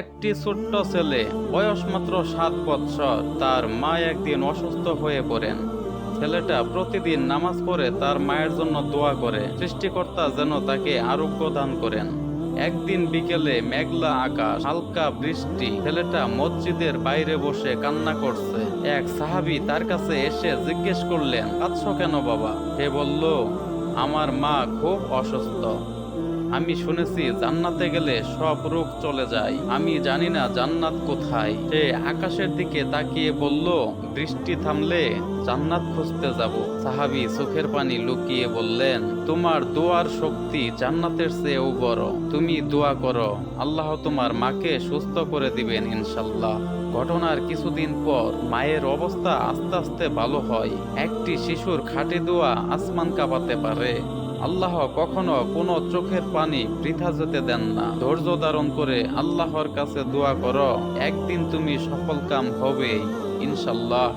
একটি ছোট্ট ছেলে, বয়স মাত্র সাত বৎসর, তার মা একদিন অসুস্থ হয়ে পড়েন। ছেলেটা প্রতিদিন নামাজ পড়ে তার মায়ের জন্য দোয়া করে, সৃষ্টিকর্তা যেন তাকে আরোগ্য দান করেন। একদিন বিকেলে মেঘলা আকাশ, হালকা বৃষ্টি, ছেলেটা মসজিদের বাইরে বসে কান্না করছে। এক সাহাবি তার কাছে এসে জিজ্ঞেস করলেন, কাঁদছ কেন বাবা? সে বলল, আমার মা খুব অসুস্থ। আমি শুনেছি জান্নাতে গেলে সব রোগ চলে যায়। আমি জানি না জান্নাত কোথায়। সে আকাশের দিকে তাকিয়ে বলল, বৃষ্টি থামলে জান্নাত খুঁজতে যাব। সাহাবি চোখের পানি লুকিয়ে বললেন, তোমার দোয়ার শক্তি জান্নাতের চেয়েও বড়। তুমি দোয়া করো, আল্লাহ তোমার মাকে সুস্থ করে দিবেন ইনশাল্লাহ। ঘটনার কিছুদিন পর মায়ের অবস্থা আস্তে আস্তে ভালো হয়। একটি শিশুর খাঁটি দোয়া আসমান কাঁপাতে পারে। আল্লাহ কখনো কোনো চোখের পানি বৃথা যেতে দেন না। ধৈর্য ধারণ করে আল্লাহর কাছে দোয়া করো, একদিন তুমি সফল কাম হবেই, ইনশাল্লাহ।